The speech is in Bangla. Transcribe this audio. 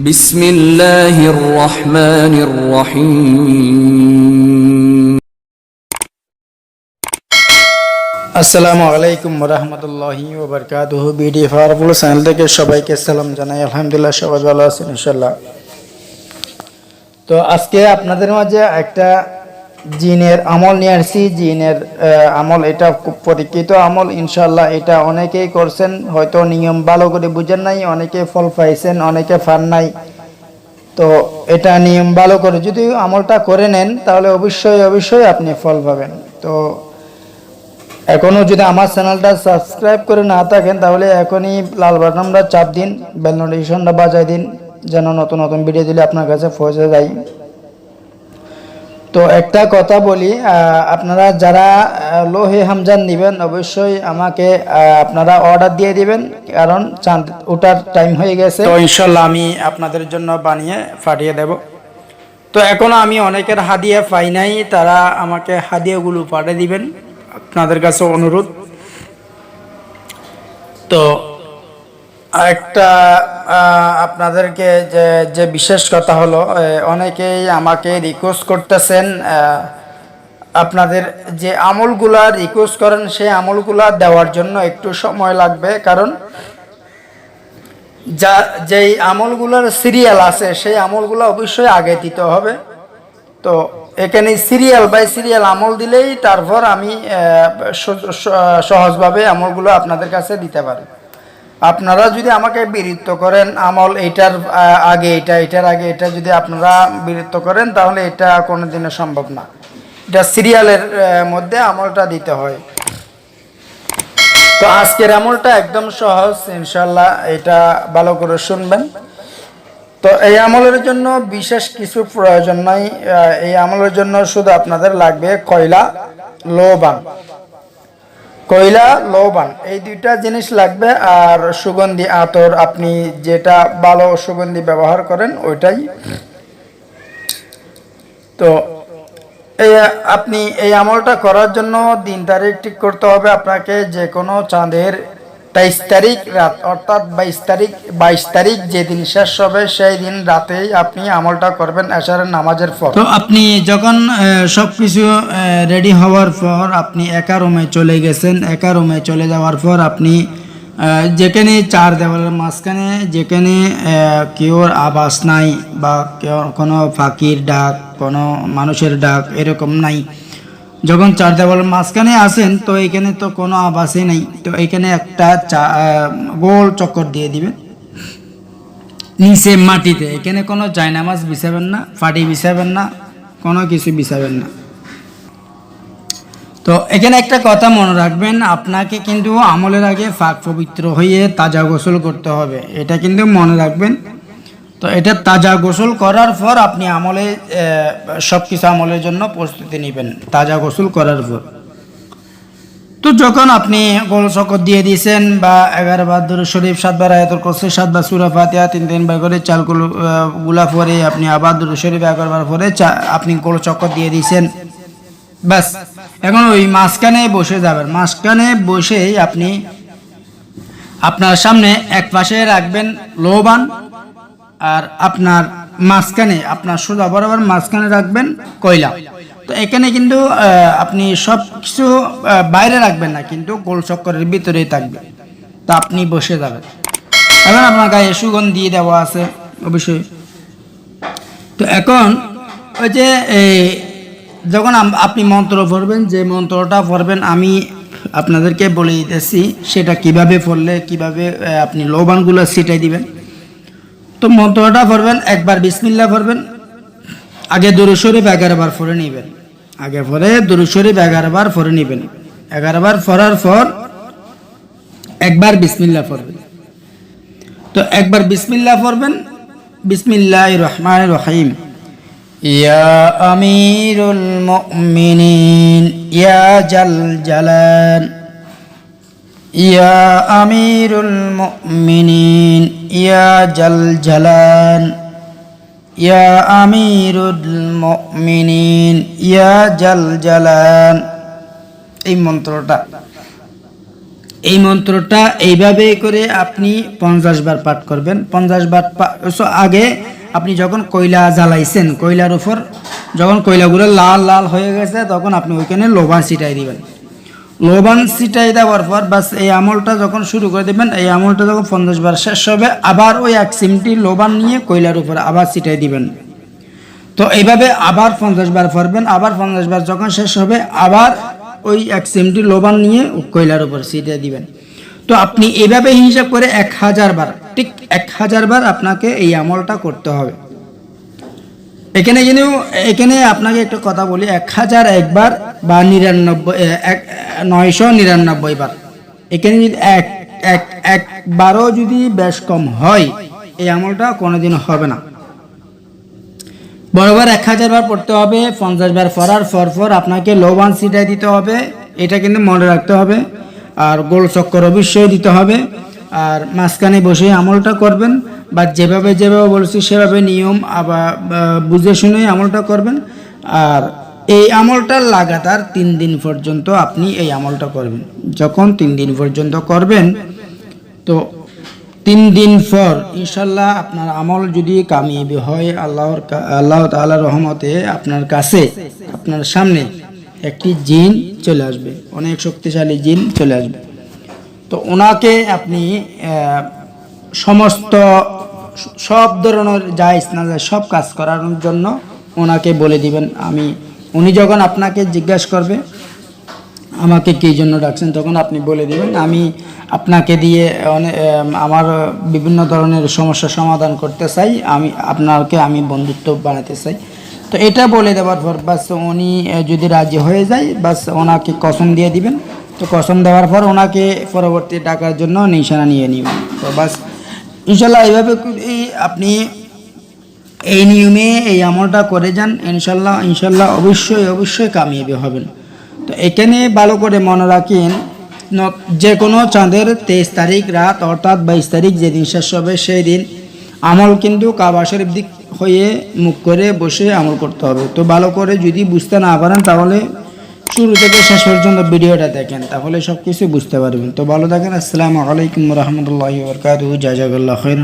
بسم الله الرحمن الرحيم আসসালামু আলাইকুম রহমতুল্লাহি ওবরকাতুহ বিডি ফারফুল চ্যানেল থেকে সবাইকে সালাম জানাই আলহামদুলিল্লাহ সবাই ভালো আছেন ইনশাল্লাহ তো আজকে আপনাদের মাঝে একটা জিনের আমল নিয়ে আসছি, জিনের আমল এটা খুব পরীক্ষিত আমল ইনশাল্লাহ এটা অনেকেই করছেন, হয়তো নিয়ম ভালো করে বুঝেন নাই, অনেকে ফল পাইছেন, অনেকে ফান নাই। তো এটা নিয়ম ভালো করে যদি আমলটা করে নেন, তাহলে অবশ্যই অবশ্যই আপনি ফল পাবেন। তো এখনও যদি আমার চ্যানেলটা সাবস্ক্রাইব করে না থাকেন, তাহলে এখনই লাল বাটনটা চাপ দিন, বেল নোটিফিকেশনটা বাজায় দিন, যেন নতুন নতুন ভিডিও দিলে আপনার কাছে পৌঁছে যায়। তো একটা কথা বলি আপনারা যারা লোহে হামজান নেবেন, অবশ্যই আমাকে আপনারা অর্ডার দিয়ে দিবেন, কারণ চাঁদ ওটার টাইম হয়ে গেছে। তো ইনশাল্লাহ আমি আপনাদের জন্য বানিয়ে পাঠিয়ে দেব। তো এখনও আমি অনেকের হাদিয়া পাই নাই, তারা আমাকে হাদিয়াগুলো পাঠিয়ে দিবেন। আপনাদের কাছে অনুরোধ। তো একটা আপনাদেরকে যে যে বিশেষ কথা হলো অনেকেই আমাকে রিকোয়েস্ট করতেছেন আপনাদের যে আমলগুলা রিকোয়েস্ট করেন, সেই আমলগুলা দেওয়ার জন্য একটু সময় লাগবে। কারণ যা, যেই আমলগুলোর সিরিয়াল আছে, সেই আমলগুলো অবশ্যই আগে দিতে হবে। তো এখানে সিরিয়াল বাই সিরিয়াল আমল দিলেই তারপর আমি সহজভাবে আমলগুলো আপনাদের কাছে দিতে পারি। আপনারা যদি আমাকে বিরক্ত করেন আমল এইটার আহ, আগে এটা এটার আগে এটা যদি আপনারা বিরক্ত করেন তাহলে এটা কোনোদিনও সম্ভব না। এটা সিরিয়ালের মধ্যে আমলটা দিতে হয়। তো আজকের আমলটা একদম সহজ ইনশাল্লাহ এটা ভালো করে শুনবেন। তো এই আমলের জন্য বিশেষ কিছু প্রয়োজন নাই। এই আমলের জন্য শুধু আপনাদের লাগবে কয়লা লোবান। কয়লা লবণ এই দুইটা জিনিস লাগবে আর সুগন্ধি আতর, আপনি যেটা ভালো সুগন্ধি ব্যবহার করেন ওইটাই। তো এই আপনি এই আমলটা করার জন্য দিন তারিখ ঠিক করতে হবে। আপনাকে যে কোনো চাঁদের তেইশ তারিখ রাত, অর্থাৎ বাইশ তারিখ বাইশ তারিখ যেদিন শেষ হবে, সেই দিন রাতেই আপনি আমলটা করবেন এশারের নামাজের পর। তো আপনি যখন সব কিছু রেডি হওয়ার পর আপনি একা রুমে চলে গেছেন, একা রুমে চলে যাওয়ার পর আপনি যেখানে চার দেওয়ালের মাঝখানে, যেখানে কেউর আবাস নাই বা কেউ কোনো ফাঁকির ডাক, কোনো মানুষের ডাক এরকম নাই। যখন চার দেওয়ালের মাঝখানে আসেন, তো এখানে তো কোনো আবাসই নেই। তো এখানে একটা গোল চক্কর দিয়ে দিবেন। নিচে মাটিতে। এখানে কোনো জায়নামাজ বিছাবেন না, ফাটি বিছাবেন না, কোনো কিছু বিছাবেন না। তো এখানে একটা কথা মনে রাখবেন, আপনাকে কিন্তু আমলের আগে ফাঁক পবিত্র হয়ে তাজা গোসল করতে হবে। এটা কিন্তু মনে রাখবেন। তো এটা তাজা গোসল করার পর আপনি আমলে সব কিছু আমলের জন্য প্রস্তুতি নেবেন, তাজা গোসল করার পর। তো যখন আপনি গোল শকত দিয়ে দিয়েছেন বা এগারো বার শরীফ সাতবার আয়াতর করছে সাতবার সুরা ফাতিহা, তিন তিনবার করে চালগুলো গুলা পরে আপনি আবার ধরে শরীফ এগারো বার পরে আপনি গোল চক্কর দিয়ে দিয়েছেন। ব্যাস, এখন ওই মাঝখানে বসে যাবেন। মাঝখানে বসেই আপনি আপনার সামনে এক পাশে রাখবেন, লোবান আর আপনার মাঝখানে, আপনার সোজা বরাবর মাঝখানে রাখবেন কয়লা। তো এখানে কিন্তু আপনি সব কিছু বাইরে রাখবেন না, কিন্তু গোল চক্করের ভিতরেই থাকবে। তা আপনি বসে যাবেন। এখন আপনার গায়ে সুগন্ধি দেওয়া আছে, অবশ্যই। তো এখন, ওই যে যখন আপনি মন্ত্র পড়বেন যে মন্ত্রটা পড়বেন আমি আপনাদেরকে বলে দিতেছি, সেটা কীভাবে পড়লে কীভাবে আপনি লবণগুলো ছিটাই দিবেন। তো মন্ত্রটা পড়বেন, একবার বিসমিল্লা পড়বেন। আগে দরু শরীফ এগারো বার পড়ে নেবেন। আগে পরে দরু শরীফ এগারো বার পড়ে নেবেন। এগারো বার পড়ার পর একবার বিসমিল্লা পড়বেন। তো একবার বিসমিল্লা পড়বেন। বিসমিল্লাহ রহমান রহিম। ইয়া আমিরুল মুমিনিন, ইয়া জাল জালাল। মুমিনিন, ইয়া জাল জালাল, ইয়া আমিরুল মুমিনিন, ইয়া জাল জালাল। এই মন্ত্রটা এই মন্ত্রটা এইভাবে করে আপনি পঞ্চাশ বার পাঠ করবেন। পঞ্চাশ বার আগে আপনি যখন কয়লা জ্বালাইছেন, কয়লার উপর, যখন কয়লাগুলো লাল লাল হয়ে গেছে, তখন আপনি ওইখানে লোবান ছিটাই দিবেন। লোবান ছিটাই দেওয়ার পর বাস এই আমলটা যখন শুরু করে দেবেন, এই আমলটা যখন পঞ্চাশ বার শেষ হবে, আবার ওই এক সিমটি লোবান নিয়ে কয়লার উপরে আবার ছিটাই দিবেন। তো এইভাবে আবার পঞ্চাশ বার পড়বেন আবার পঞ্চাশ বার যখন শেষ হবে, আবার ওই এক সিমটি লোবান নিয়ে কয়লার উপর ছিটিয়ে দিবেন। তো আপনি এভাবে হিসাব করে এক হাজার বার, ঠিক এক হাজার বার আপনাকে এই আমলটা করতে হবে। এখানে কিন্তু এখানে আপনাকে একটা কথা বলি, এক হাজার একবার বা নিরানব্বই এক, নয়শো নিরানব্বই বার। এখানে যদি এক এক, একবারও যদি বেশ কম হয়, এই আমলটা কোনোদিন হবে না। বরাবর এক হাজার বার পড়তে হবে, পঞ্চাশ বার পড়ার পর পর আপনাকে লোবান সিটাই দিতে হবে, এটা কিন্তু মনে রাখতে হবে। আর গোল চক্কর অবশ্যই দিতে হবে। আর মাঝখানে বসে আমলটা করবেন বা যেভাবে যেভাবে বলছি, সেভাবে নিয়ম আবার বুঝে শুনে আমলটা করবেন। আর এই আমলটা লাগাতার তিন দিন পর্যন্ত আপনি এই আমলটা করবেন। যখন তিন দিন পর্যন্ত করবেন, তো তিন দিন পর ইনশাল্লাহ আপনার আমল যদি কামিয়াবি হয়, আল্লাহর আল্লাহ তাআলার রহমতে আপনার কাছে, আপনার সামনে একটি জিন চলে আসবে। অনেক শক্তিশালী জিন চলে আসবে। তো ওনাকে আপনি সমস্ত সব ধরনের জায়জ না যায় সব কাজ করার জন্য ওনাকে বলে দিবেন। আমি, উনি যখন আপনাকে জিজ্ঞাসা করবে, আমাকে কী জন্য ডাকছেন, তখন আপনি বলে দিবেন। আমি আপনাকে দিয়ে অনেক আমার বিভিন্ন ধরনের সমস্যা সমাধান করতে চাই। আমি, আপনাকে আমি বন্ধুত্ব বানাতে চাই। তো এটা বলে দেওয়ার পর বাস উনি যদি রাজি হয়ে যায়, বাস ওনাকে কসম দিয়ে দিবেন। তো কসম দেওয়ার পর ওনাকে পরবর্তী টাকার জন্য নিশানা নিয়ে নেবেন। তো বাস ইনশাল্লাহ এইভাবে আপনি এই নিয়মে এই আমলটা করে যান, ইনশাল্লাহ ইনশাল্লাহ অবশ্যই অবশ্যই কামিয়াবি হবেন। তো এখানে ভালো করে মনে রাখেন যে কোনো চাঁদের তেইশ তারিখ রাত, অর্থাৎ বাইশ তারিখ যেদিন শেষ হবে, সেই দিন আমল কিন্তু কাবা শরীফ দিক হয়ে মুখ করে বসে আমল করতে হবে। তো ভালো করে যদি বুঝতে না পারেন, তাহলে শুরু থেকে শেষ পর্যন্ত ভিডিওটা দেখেন, তাহলে সব কিছু বুঝতে পারবেন। তো ভালো থাকেন, আসসালামু আলাইকুম রহমতুল্লাহ বরকাত জাজাকাল্লাহ খৈর